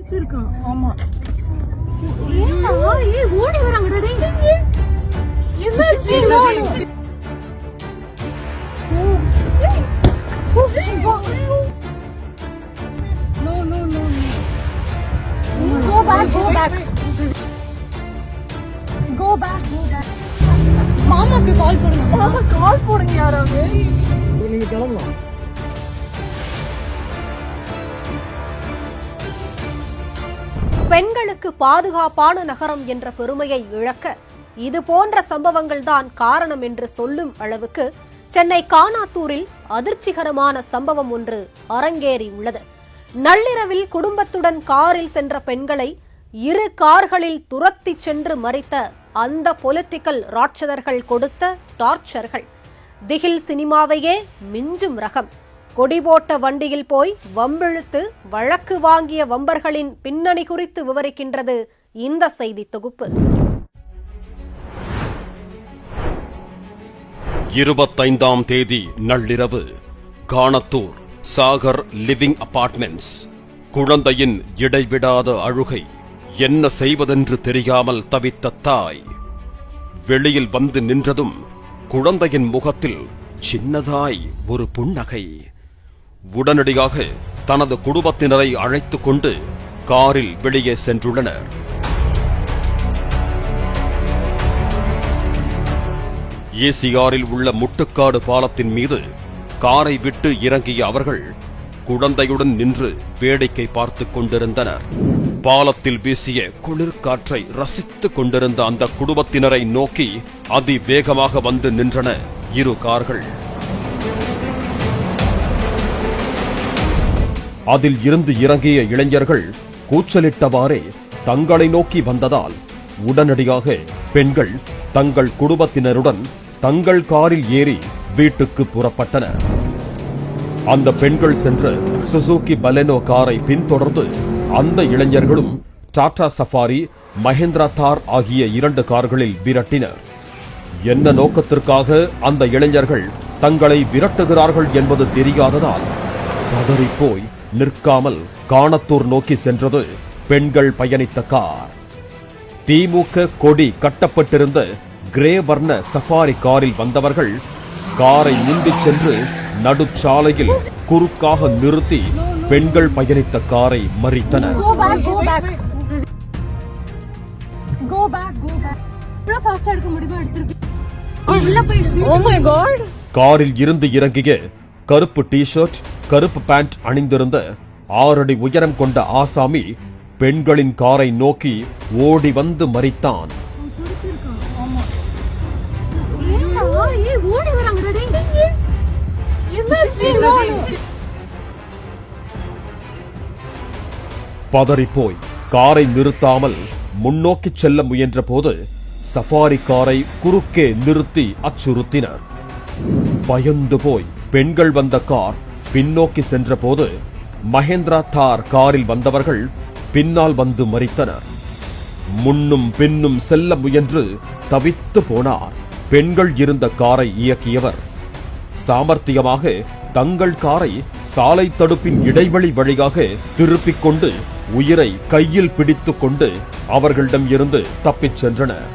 வச்சிருக்கான். ஆமா. ஏய் ஓடி வராங்கடா டேய். என்னாச்சு no no no go back go back go back go back மாமாக்கு கால் பண்ணுங்க. மாமா கால் போடுங்க யாராவது. நீங்க கிளம்பலாம். பெண்களுக்கு பாதுகாப்பான நகரம் என்ற பெருமையை இழக்க இது போன்ற சம்பவங்கள் தான் காரணம் என்று சொல்லும் அளவுக்கு சென்னை கானாத்தூரில் அதிர்ச்சிகரமான சம்பவம் ஒன்று அரங்கேறி உள்ளது. நள்ளிரவில் குடும்பத்துடன் காரில் சென்ற பெண்களை இரு கார்களில் துரத்தி சென்று மறித்த அந்த பொலிட்டிக்கல் ராட்சதர்கள் கொடுத்த டார்ச்சர்கள் திகில் சினிமாவையே மிஞ்சும் ரகம். கொடி போட்ட வண்டியில் போய் வம்பிழுத்து வழக்கு வாங்கிய வம்பர்களின் பின்னணி குறித்து விவரிக்கின்றது இந்த செய்தி தொகுப்பு. இருபத்தைந்தாம் தேதி நள்ளிரவு காணத்தூர் சாகர் லிவிங் அபார்ட்மெண்ட்ஸ். குழந்தையின் இடைவிடாத அழுகை என்ன செய்வதென்று தெரியாமல் தவித்த தாய். வெளியில் வந்து நின்றதும் குழந்தையின் முகத்தில் சின்னதாய் ஒரு புன்னகை. உடனடியாக தனது குடும்பத்தினரை அழைத்துக் கொண்டு காரில் வெளியே சென்றுள்ளனர். ஏசிஆரில் உள்ள முட்டுக்காடு பாலத்தின் மீது காரை விட்டு இறங்கிய அவர்கள் குழந்தையுடன் நின்று வேடிக்கை பார்த்துக் கொண்டிருந்தனர். பாலத்தில் வீசிய குளிர்காற்றை ரசித்துக் கொண்டிருந்த அந்த குடும்பத்தினரை நோக்கி அதிவேகமாக வந்து நின்றன இரு கார்கள். அதில் இருந்து இறங்கிய இளைஞர்கள் கூச்சலிட்டவாறே தங்களை நோக்கி வந்ததால் உடனடியாக பெண்கள் தங்கள் குடும்பத்தினருடன் தங்கள் காரில் ஏறி வீட்டுக்கு புறப்பட்டனர் அந்த பெண்கள் சென்ற சுசுகி பலெனோ காரை பின்தொடர்ந்து அந்த இளைஞர்களும் டாடா சஃபாரி மஹேந்திரா தார் ஆகிய இரண்டு கார்களில் விரட்டினர் என்ன நோக்கத்திற்காக அந்த இளைஞர்கள் தங்களை விரட்டுகிறார்கள் என்பது தெரியாததால் பதறிப்போய் நிற்காமல் காணத்தூர் நோக்கி சென்றது பெண்கள் பயணித்த கார். திமுக கொடி கட்டப்பட்டிருந்த கிரே வர்ண சஃபாரி காரில் வந்தவர்கள் காரை முந்திச் சென்று நடுச்சாலையில் குறுக்காக நிறுத்தி பெண்கள் பயணித்த காரை மறித்தனர். காட் காரில் இருந்து இறங்கிய கருப்பு டி-ஷர்ட் கருப்பு பேண்ட் அணிந்திருந்த ஆறடி உயரம் கொண்ட ஆசாமி பெண்களின் காரை நோக்கி ஓடி வந்து மறித்தான். பதறிப்போய் காரை நிறுத்தாமல் முன்னோக்கி செல்ல முயன்ற போது சஃபாரி காரை குறுக்கே நிறுத்தி அச்சுறுத்தினர். பயந்து போய் பெண்கள் வந்த கார் பின்னோக்கி சென்றபோது மகேந்திரா தார் காரில் வந்தவர்கள் பின்னால் வந்து மறித்தனர். முன்னும் பின்னும் செல்ல முயன்று தவித்து போனார். பெண்கள் இருந்த காரை இயக்கியவர். சாமர்த்தியமாக தங்கள் காரை சாலை தடுப்பின் இடைவெளி வழியாக திருப்பிக் கொண்டு உயிரை கையில் பிடித்துக் கொண்டு அவர்களிடம் இருந்து தப்பிச் சென்றனர்.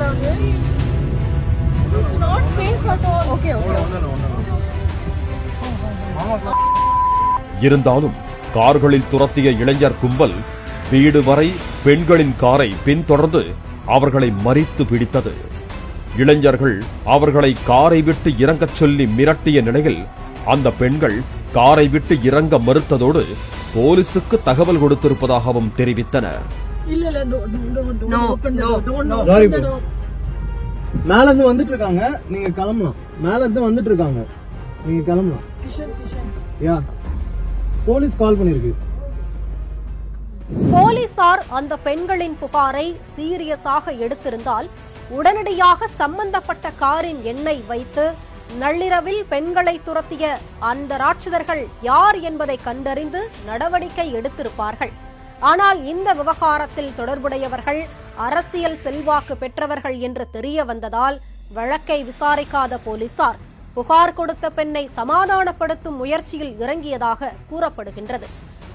கால் போடுங்க யாராவது it's not safe at all okay இருந்தாலும் கார்களில் துரத்திய இளைஞர் கும்பல் வீடு வரை பெண்களின் காரை பின்தொடர்ந்து அவர்களை மறித்து பிடித்தது. இளைஞர்கள் அவர்களை காரை விட்டு இறங்கச் சொல்லி மிரட்டிய நிலையில் அந்த பெண்கள் காரை விட்டு இறங்க மறுத்ததோடு போலீசுக்கு தகவல் கொடுத்திருப்பதாகவும் தெரிவித்தனர். இல்ல இல்ல no no no no open the door no Sorry, bro. மேல இருந்து வந்துட்டு இருக்காங்க நீங்க கிளம்பலாம். மேல இருந்து வந்துட்டு இருக்காங்க நீங்க கிளம்பலாம். Kishan Kishan. Yeah. Police call பண்ணிருக்கு. போலீசார் அந்த பெண்களின் புகாரை சீரியஸாக எடுத்திருந்தால் உடனடியாக சம்பந்தப்பட்ட காரின் எண்ணை வைத்து நள்ளிரவில் பெண்களை துரத்திய அந்த ராட்சதர்கள் யார் என்பதை கண்டறிந்து நடவடிக்கை எடுத்திருப்பார்கள். ஆனால் இந்த விவகாரத்தில் தொடர்புடையவர்கள் அரசியல் செல்வாக்கு பெற்றவர்கள் என்று தெரிய வந்ததால் வழக்கை விசாரிக்காத போலீசார் புகார் கொடுத்த பெண்ணை சமாதானப்படுத்தும் முயற்சியில் இறங்கியதாக கூறப்படுகின்றது.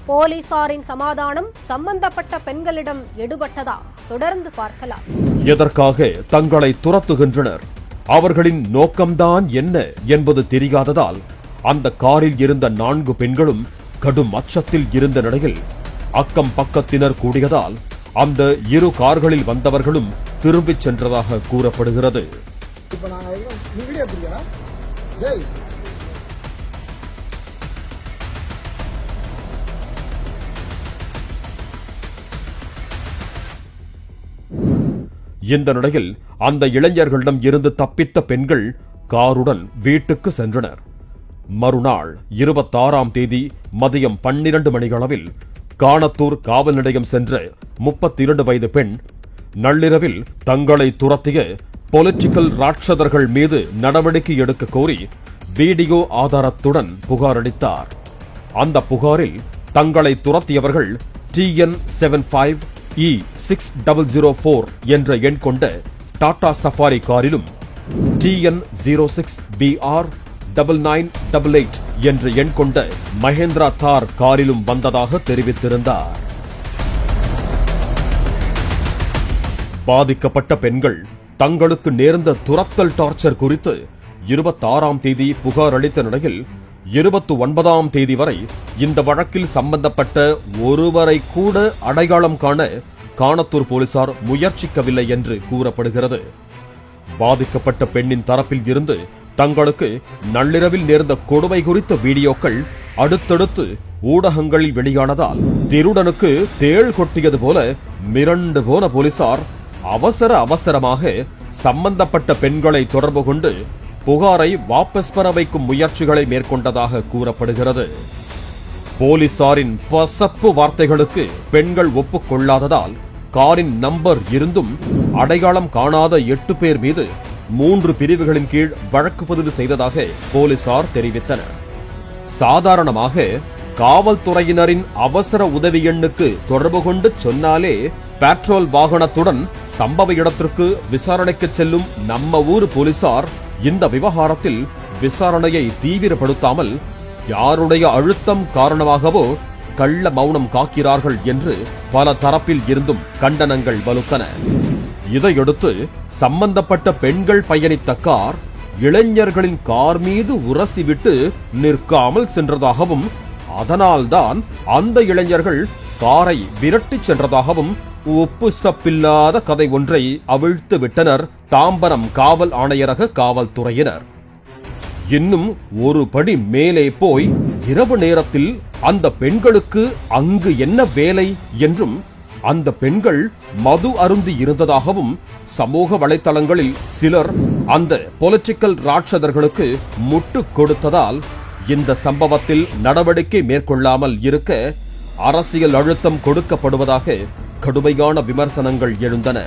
போலீசாரின் சமாதானம் சம்பந்தப்பட்ட பெண்களிடம் எடுபட்டதா தொடர்ந்து பார்க்கலாம். எதற்காக தங்களை துரத்துகின்றனர்? அவர்களின் நோக்கம்தான் என்ன என்பது தெரியாததால் அந்த காரில் இருந்த நான்கு பெண்களும் கடும் அச்சத்தில் இருந்த நிலையில் அக்கம் பக்கத்தினர் கூடியதால் அந்த இரு கார்களில் வந்தவர்களும் திரும்பிச் சென்றதாக கூறப்படுகிறது. இந்த நிலையில் அந்த இளைஞர்களிடம் இருந்து தப்பித்த பெண்கள் காருடன் வீட்டுக்கு சென்றனர். மறுநாள் இருபத்தாறாம் தேதி மதியம் பன்னிரண்டு மணிகளவில் காணத்தூர் காவல் நிலையம் சென்ற முப்பத்தி இரண்டு வயது பெண் நள்ளிரவில் தங்களை துரத்திய பொலிட்டிக்கல் ராட்சதர்கள் மீது நடவடிக்கை எடுக்க கோரி வீடியோ ஆதாரத்துடன் புகார் அளித்தார். அந்த புகாரில் தங்களை துரத்தியவர்கள் TN seven five E six double zero four என்ற எண் கொண்ட Tata Safari காரிலும் TN zero six PR double nine double eight என்ற எண் கொண்ட மகேந்திரா தார் காரிலும் வந்ததாக தெரிவித்திருந்தார். பாதிக்கப்பட்ட பெண்கள் தங்களுக்கு நேர்ந்த துரத்தல் டார்ச்சர் குறித்து இருபத்தாறாம் தேதி புகார் அளித்த நிலையில் இருபத்தி ஒன்பதாம் தேதி வரை இந்த வழக்கில் சம்பந்தப்பட்ட ஒருவரை கூட அடையாளம் காண காணத்தூர் போலீசார் முயற்சிக்கவில்லை என்று கூறப்படுகிறது. பாதிக்கப்பட்ட பெண்ணின் தரப்பில் இருந்து தங்களுக்கு நள்ளிரவில் நேர்ந்த கொடுமை குறித்த வீடியோக்கள் அடுத்தடுத்து ஊடகங்களில் வெளியானதால் திருடனுக்கு தேள் கொட்டியது போல மிரண்டு போன போலீசார் அவசர அவசரமாக சம்பந்தப்பட்ட பெண்களை தொடர்பு கொண்டு புகாரை வாபஸ் பெற வைக்கும் முயற்சிகளை மேற்கொண்டதாக கூறப்படுகிறது. போலீசாரின் பசப்பு வார்த்தைகளுக்கு பெண்கள் ஒப்புக்கொள்ளாததால் காரின் நம்பர் இருந்தும் அடையாளம் காணாத எட்டு பேர் மீது மூன்று பிரிவுகளின் கீழ் வழக்கு பதிவு செய்ததாக போலீசார் தெரிவித்தனர். சாதாரணமாக காவல்துறையினரின் அவசர உதவி எண்ணுக்கு தொடர்பு கொண்டு சொன்னாலே பெட்ரோல் வாகனத்துடன் சம்பவ இடத்திற்கு விசாரணைக்கு செல்லும் நம்ம ஊர் போலீசார் இந்த விவகாரத்தில் விசாரணையை தீவிரப்படுத்தாமல் யாருடைய அழுத்தம் காரணமாகவோ கள்ள மௌனம் காக்கிறார்கள் என்று பல தரப்பில் இருந்தும் கண்டனங்கள் வலுத்தன. இதையடுத்து சம்பந்தப்பட்ட பெண்கள் பயணித்த கார் இளைஞர்களின் கார் மீது உரசிவிட்டு நிற்காமல் சென்றதாகவும் அதனால்தான் அந்த இளைஞர்கள் காரை விரட்டிச் சென்றதாகவும் உப்பு சப்பில்லாத கதை ஒன்றை அவிழ்த்து விட்டனர் தாம்பரம் காவல் ஆணையரக காவல்துறையினர். இன்னும் ஒரு படி மேலே போய் இரவு நேரத்தில் அந்த பெண்களுக்கு அங்கு என்ன வேலை என்றும் அந்த பெண்கள் மது அருந்தி இருந்ததாகவும் சமூக வலைத்தளங்களில் சிலர் அந்த பொலிட்டிக்கல் ராட்சதர்களுக்கு முட்டு கொடுத்ததால் இந்த சம்பவத்தில் நடவடிக்கை மேற்கொள்ளாமல் இருக்க அரசியல் அழுத்தம் கொடுக்கப்படுவதாக கடுமையான விமர்சனங்கள் எழுந்தன.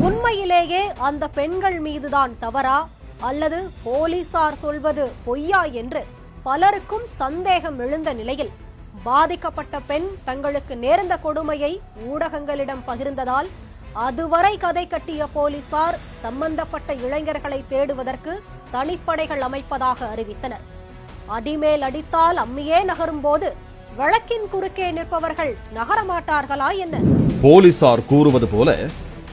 உண்மையிலேயே அந்த பெண்கள் மீதுதான் தவறா? அல்லது போலீசார் சொல்வது பொய்யா என்று பலருக்கும் சந்தேகம் எழுந்த நிலையில் பாதிக்கப்பட்ட பெண் தங்களுக்கு நேர்ந்த கொடுமையை ஊடகங்களிடம் பகிர்ந்ததால் அதுவரை கதை கட்டிய போலீசார் சம்பந்தப்பட்ட இளைஞர்களை தேடுவதற்கு தனிப்படைகள் அமைப்பதாக அறிவித்தனர். அடிமேல் அடித்தால் அம்மியே நகரும் போது வழக்கின் குறுக்கே நிற்பவர்கள் நகரமாட்டார்களா என்ன? போலீசார் கூறுவது போல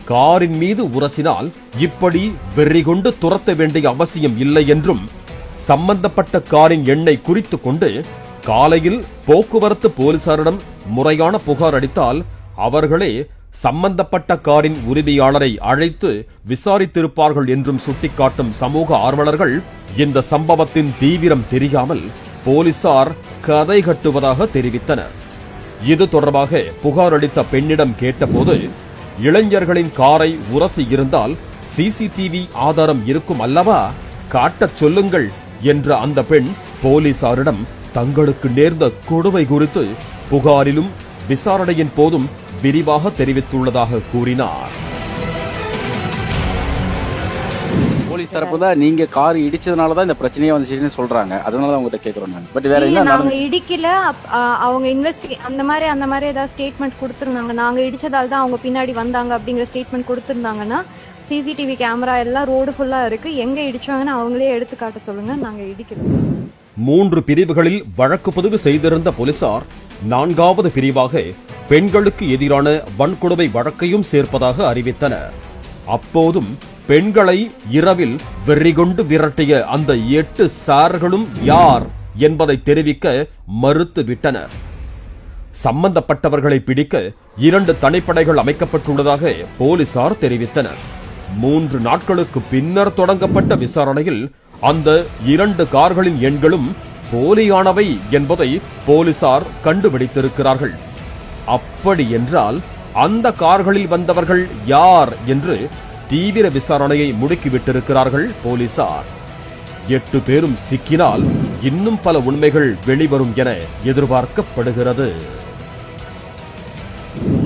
காரின் மீது உரசினால் இப்படி வெறி கொண்டு துரத்த வேண்டிய அவசியம் இல்லை என்றும் சம்பந்தப்பட்ட காரின் எண்ணை குறித்து கொண்டு காலையில் போக்குவரத்து போலீசாரிடம் முறையான புகார் அளித்தால் அவர்களே சம்பந்தப்பட்ட காரின் உரிமையாளரை அழைத்து விசாரித்திருப்பார்கள் என்றும் சுட்டிக்காட்டும் சமூக ஆர்வலர்கள் இந்த சம்பவத்தின் தீவிரம் தெரியாமல் போலீசார் கதை கட்டுவதாக தெரிவித்தனர். இது தொடர்பாக புகார் அளித்த பெண்ணிடம் கேட்டபோது இளைஞர்களின் காரை உரசி இருந்தால் சிசிடிவி ஆதாரம் இருக்கும் அல்லவா? காட்டச் சொல்லுங்கள் என்ற அந்த பெண் போலீசாரிடம் தங்களுக்கு நேர்ந்த கொடுமை குறித்து புகாரிலும் விசாரணையின் போதும் விரிவாக தெரிவித்துள்ளதாக கூறினார். போலீஸ் தரப்பு தான் நீங்க கார் இடிச்சதுனால தான் இந்த பிரச்சனையே வந்துச்சுன்னு சொல்றாங்க. அதனால தான் உங்ககிட்ட கேக்குறோம் நாங்க பட் வேற என்ன நாங்க இடிக்கல. அவங்க இன்வெஸ்டிகே அந்த மாதிரி அந்த மாதிரி ஏதாவது ஸ்டேட்மெண்ட் கொடுத்துருந்தாங்க. நாங்க இடிச்சதால தான் அவங்க பின்னாடி வந்தாங்க அப்படிங்கிற ஸ்டேட்மெண்ட் கொடுத்துருந்தாங்கன்னா சிசிடிவி கேமரா எல்லாம் ரோடு ஃபுல்லா இருக்கு. எங்க இடிச்சாங்கன்னு அவங்களே எடுத்து காட்ட சொல்லுங்க. நாங்க இடிக்கிறோம் மூன்று பிரிவுகளில் வழக்கு பதிவு செய்திருந்த போலீசார் நான்காவது பிரிவாக பெண்களுக்கு எதிரான வன்கொடுமை வழக்கையும் சேர்ப்பதாக அறிவித்தனர். அப்போதும் பெண்களை இரவில் வெறிகொண்டு விரட்டிய அந்த எட்டு சார்களும் யார் என்பதை தெரிவிக்க மறுத்துவிட்டனர் சம்பந்தப்பட்டவர்களை பிடிக்க இரண்டு தனிப்படைகள் அமைக்கப்பட்டுள்ளதாக போலீசார் தெரிவித்தனர். மூன்று நாட்களுக்கு பின்னர் தொடங்கப்பட்ட விசாரணையில் அந்த இரண்டு கார்களின் எண்களும் போலியானவை என்பதை போலீசார் கண்டுபிடித்திருக்கிறார்கள். அப்படி என்றால் அந்த கார்களில் வந்தவர்கள் யார் என்று தீவிர விசாரணையை முடுக்கிவிட்டிருக்கிறார்கள் போலீசார். எட்டு பேரும் சிக்கினால் இன்னும் பல உண்மைகள் வெளிவரும் என எதிர்பார்க்கப்படுகிறது.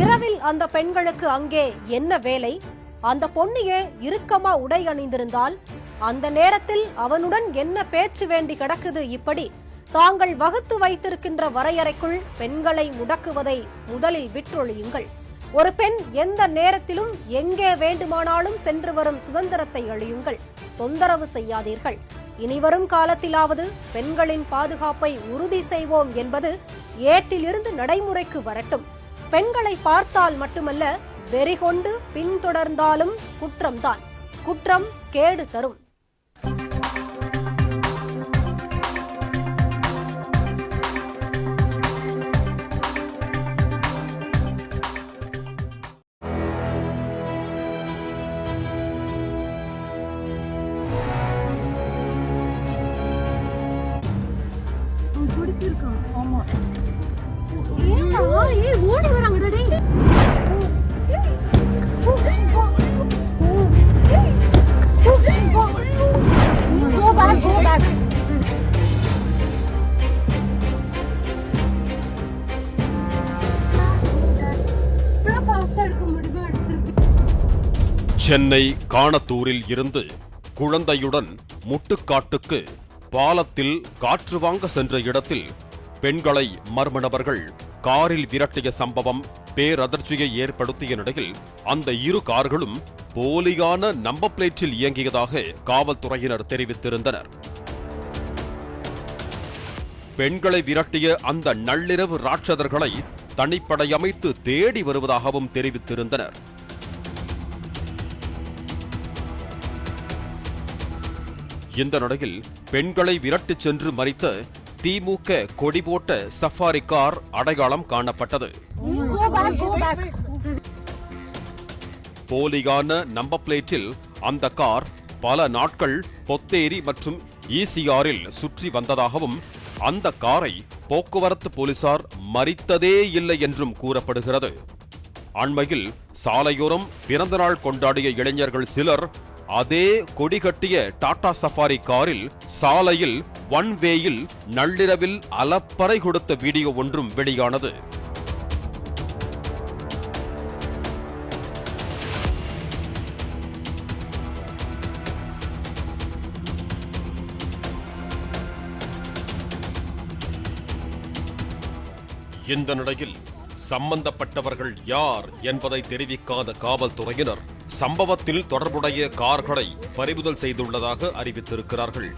இரவில் அந்த பெண்களுக்கு அங்கே என்ன வேலை? அந்த பொண்ணியே இறுக்கமா உடை அணிந்திருந்தால் அந்த நேரத்தில் அவனுடன் என்ன பேச்சு வேண்டி கிடக்குது இப்படி? தாங்கள் வகுத்து வைத்திருக்கின்ற வரையறைக்குள் பெண்களை முடக்குவதை முதலில் விற்றொழியுங்கள் ஒரு பெண் எந்த நேரத்திலும் எங்கே வேண்டுமானாலும் சென்று வரும் சுதந்திரத்தை அழியுங்கள். தொந்தரவு செய்யாதீர்கள். இனிவரும் காலத்திலாவது பெண்களின் பாதுகாப்பை உறுதி செய்வோம் என்பது ஏட்டிலிருந்து நடைமுறைக்கு வரட்டும். பெண்களை பார்த்தால் மட்டுமல்ல வெறி கொண்டு பின்தொடர்ந்தாலும் குற்றம்தான். குற்றம் கேடு தரும். சென்னை காணத்தூரில் இருந்து குழந்தையுடன் முட்டுக்காட்டுக்கு பாலத்தில் காற்று வாங்க சென்ற இடத்தில் பெண்களை மர்ம நபர்கள் காரில் விரட்டிய சம்பவம் பேரதிர்ச்சியை ஏற்படுத்திய நிலையில் அந்த இரு கார்களும் போலியான நம்பர் பிளேட்டில் இயங்கியதாக காவல்துறையினர் தெரிவித்திருந்தனர். பெண்களை விரட்டிய அந்த நள்ளிரவு ராட்சதர்களை தனிப்படை அமைத்து தேடி வருவதாகவும் தெரிவித்திருந்தனர். இந்த நிலையில் பெண்களை விரட்டிச் சென்று மறித்த திமுக கொடி போட்ட சஃபாரி கார் அடையாளம் காணப்பட்டது. போலியான நம்பர் பிளேட்டில் அந்த கார் பல நாட்கள் பொத்தேரி மற்றும் ஈசிஆரில் சுற்றி வந்ததாகவும் அந்த காரை போக்குவரத்து போலீசார் மறித்ததே இல்லை என்றும் கூறப்படுகிறது. அண்மையில் சாலையோரம் பிறந்தநாள் கொண்டாடிய இளைஞர்கள் சிலர் அதே கொடி கட்டிய டாடா சஃபாரி காரில் சாலையில் ஒன் வேயில் நள்ளிரவில் அலப்பறை கொடுத்த வீடியோ ஒன்றும் வெளியானது. இந்த நிலையில் சம்பந்தப்பட்டவர்கள் யார் என்பதை தெரிவிக்காத காவல்துறையினர் சம்பவத்தில் தொடர்புடைய கார்களை பறிமுதல் செய்துள்ளதாக அறிவித்திருக்கிறார்கள்.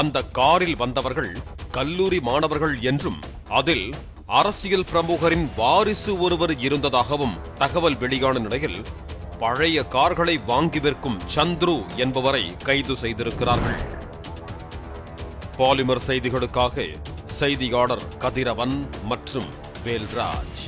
அந்த காரில் வந்தவர்கள் கல்லூரி மாணவர்கள் என்றும் அதில் அரசியல் பிரமுகரின் வாரிசு ஒருவர் இருந்ததாகவும் தகவல் வெளியான நிலையில் பழைய கார்களை வாங்கி விற்கும் சந்துரு என்பவரை கைது செய்திருக்கிறார்கள். பாலிமர் செய்திகளுக்காக செய்தியாளர் கதிரவன் மற்றும் வேல்ராஜ்.